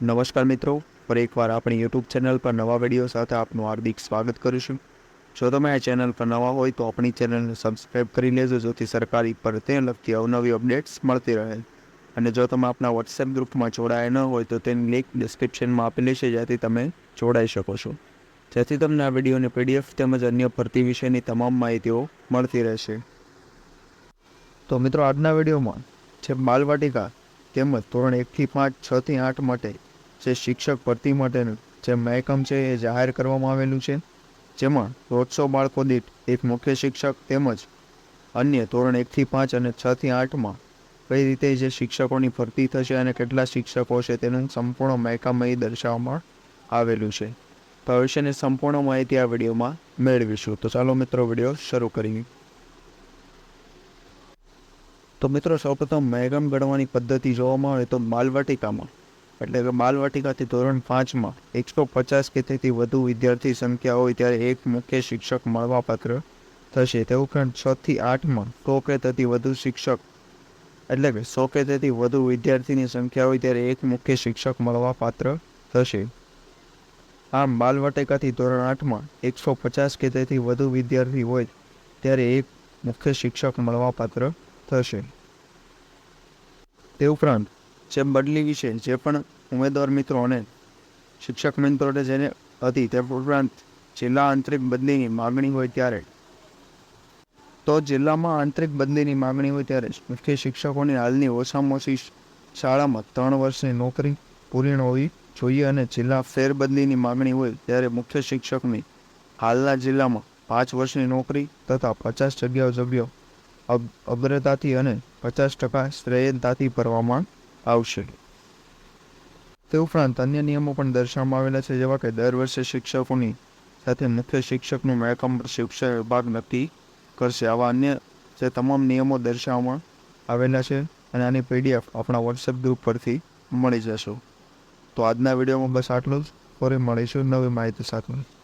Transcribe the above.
નમસ્કાર મિત્રો, ફરી એકવાર આપણી યુટ્યુબ ચેનલ પર નવા વીડિયો સાથે આપનું હાર્દિક સ્વાગત કરું છું. જો તમે આ ચેનલ પર નવા હોય તો આપણી ચેનલને સબસ્ક્રાઈબ કરી લેજો, જેથી સરકારી પર તે લગતી અવનવી અપડેટ્સ મળતી રહે. અને જો તમે આપણા વોટ્સએપ ગ્રુપમાં જોડાયા ન હોય તો તેની લિંક ડિસ્ક્રિપ્શનમાં આપેલી છે જેથી તમે જોડાઈ શકો છો. જેથી તમને આ વિડીયોની પીડીએફ તેમજ અન્ય ભરતી વિશેની તમામ માહિતીઓ મળતી રહેશે. તો મિત્રો, આજના વિડીયોમાં જે બાલવાટિકા તેમજ ધોરણ એકથી પાંચ છથી આઠ માટે જે શિક્ષક ભરતી માટેનું જે મહેકમ છે એ જાહેર કરવામાં આવેલું છે. જેમાં દોઢસો બાળકો દીઠ એક મુખ્ય શિક્ષક તેમજ અન્ય ધોરણ એકથી પાંચ અને છથી આઠમાં કઈ રીતે જે શિક્ષકોની ભરતી થશે અને કેટલા શિક્ષકો છે તેનું સંપૂર્ણ મહેકમ અહીં દર્શાવવામાં આવેલું છે. ભવિષ્યની સંપૂર્ણ માહિતી આ વિડીયોમાં મેળવીશું. તો ચાલો મિત્રો, વીડિયો શરૂ કરીએ. તો મિત્રો સૌપ્રથમ મહેગમ ગણવાની પદ્ધતિ જોવામાં આવે તો બાલવાટિકામાં એટલે કે બાલવાટિકાથી ધોરણ પાંચમાં એકસો પચાસ કે તેથી વધુ વિદ્યાર્થી સંખ્યા હોય ત્યારે એક મુખ્ય શિક્ષક મળવાપાત્ર થશે. તે ઉપરાંત છ થી આઠમાં સો કે તેથી વધુ શિક્ષક, એટલે કે સો કે તેથી વધુ વિદ્યાર્થીની સંખ્યા હોય ત્યારે એક મુખ્ય શિક્ષક મળવાપાત્ર થશે. આમ બાલવાટિકાથી ધોરણ આઠમાં એકસો પચાસ કે તેથી વધુ વિદ્યાર્થી હોય ત્યારે એક મુખ્ય શિક્ષક મળવાપાત્ર થશે. તે ઉપરાંત, જે બદલી વિશે જે પણ ઉમેદવાર મિત્રો અને શિક્ષક મિત્રોને જેને હતી, તે ઉપરાંત જિલ્લા આંતરિક બદલીની માગણી હોય ત્યારે. તો જિલ્લામાં આંતરિક બદલીની માગણી હોય ત્યારે મુખ્ય શિક્ષકોની હાલની ઓછામાં ઓછી શાળામાં ત્રણ વર્ષની નોકરી પૂર્ણ હોવી જોઈએ અને જિલ્લા ફેરબદલીની માગણી હોય ત્યારે મુખ્ય શિક્ષકની હાલના જિલ્લામાં પાંચ વર્ષની નોકરી તથા પચાસ જગ્યાઓ અબ- અગ્રતાથી અને પચાસ ટકા શ્રેયતાથી ભરવામાં આવશે. તે ઉપરાંત અન્ય નિયમો પણ દર્શાવવામાં આવેલા છે, જેવા કે દર વર્ષે શિક્ષકોની સાથે મુખ્ય શિક્ષકનું મહેકમ પર શિક્ષણ વિભાગ નક્કી કરશે. આવા અન્ય જે તમામ નિયમો દર્શાવવામાં આવેલા છે અને આની પીડીએફ આપણા વોટ્સએપ ગ્રુપ પરથી મળી જશે. તો આજના વિડીયોમાં બસ આટલું જ. ફરી મળીશું નવી માહિતી સાથે.